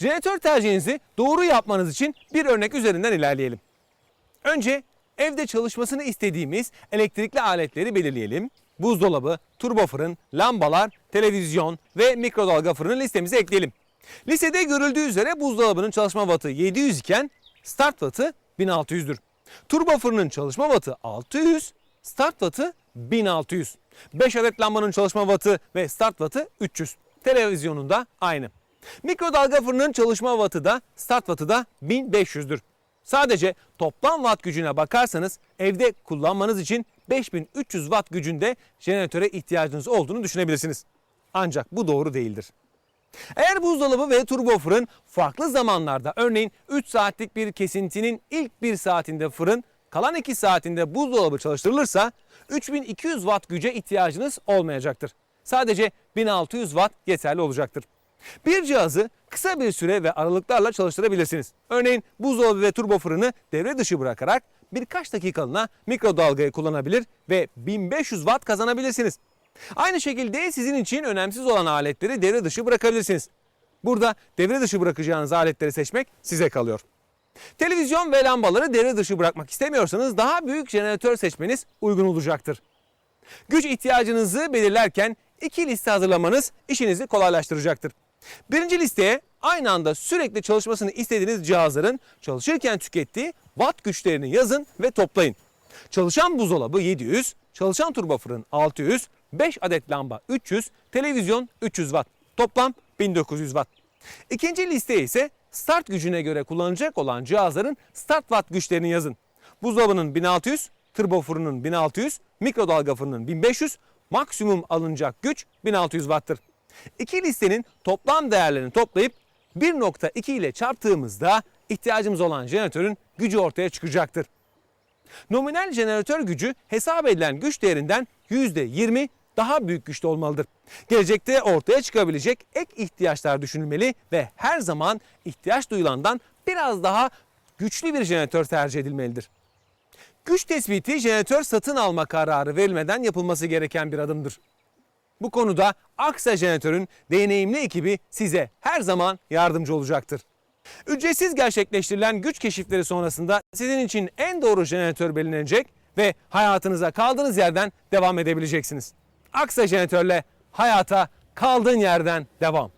Jeneratör tercihinizi doğru yapmanız için bir örnek üzerinden ilerleyelim. Önce evde çalışmasını istediğimiz elektrikli aletleri belirleyelim. Buzdolabı, turbo fırın, lambalar, televizyon ve mikrodalga fırını listemize ekleyelim. Listede görüldüğü üzere buzdolabının çalışma wattı 700 iken start wattı 1600'dür. Turbo fırının çalışma wattı 600, start wattı 1600. 5 adet lambanın çalışma wattı ve start wattı 300. Televizyonun da aynı. Mikrodalga fırının çalışma wattı da start wattı da 1500'dür. Sadece toplam watt gücüne bakarsanız evde kullanmanız için 5300 watt gücünde jeneratöre ihtiyacınız olduğunu düşünebilirsiniz. Ancak bu doğru değildir. Eğer buzdolabı ve turbo fırın farklı zamanlarda örneğin 3 saatlik bir kesintinin ilk 1 saatinde fırın, kalan 2 saatinde buzdolabı çalıştırılırsa 3200 watt güce ihtiyacınız olmayacaktır. Sadece 1600 watt yeterli olacaktır. Bir cihazı kısa bir süre ve aralıklarla çalıştırabilirsiniz. Örneğin buzdolabı ve turbo fırını devre dışı bırakarak birkaç dakikalığına mikrodalgayı kullanabilir ve 1500 watt kazanabilirsiniz. Aynı şekilde sizin için önemsiz olan aletleri devre dışı bırakabilirsiniz. Burada devre dışı bırakacağınız aletleri seçmek size kalıyor. Televizyon ve lambaları devre dışı bırakmak istemiyorsanız daha büyük jeneratör seçmeniz uygun olacaktır. Güç ihtiyacınızı belirlerken iki liste hazırlamanız işinizi kolaylaştıracaktır. Birinci listeye aynı anda sürekli çalışmasını istediğiniz cihazların çalışırken tükettiği watt güçlerini yazın ve toplayın. Çalışan buzdolabı 700, çalışan turbo fırın 600, 5 adet lamba 300, televizyon 300 watt. Toplam 1900 watt. İkinci listeye ise start gücüne göre kullanılacak olan cihazların start watt güçlerini yazın. Buzdolabının 1600, turbo fırının 1600, mikrodalga fırının 1500, maksimum alınacak güç 1600 watt'tır. İki listenin toplam değerlerini toplayıp 1.2 ile çarptığımızda ihtiyacımız olan jeneratörün gücü ortaya çıkacaktır. Nominal jeneratör gücü hesap edilen güç değerinden %20 daha büyük güçte olmalıdır. Gelecekte ortaya çıkabilecek ek ihtiyaçlar düşünülmeli ve her zaman ihtiyaç duyulandan biraz daha güçlü bir jeneratör tercih edilmelidir. Güç tespiti jeneratör satın alma kararı verilmeden yapılması gereken bir adımdır. Bu konuda Aksa Jeneratör'ün deneyimli ekibi size her zaman yardımcı olacaktır. Ücretsiz gerçekleştirilen güç keşifleri sonrasında sizin için en doğru jeneratör belirlenecek ve hayatınıza kaldığınız yerden devam edebileceksiniz. Aksa Jeneratör'le hayata kaldığın yerden devam.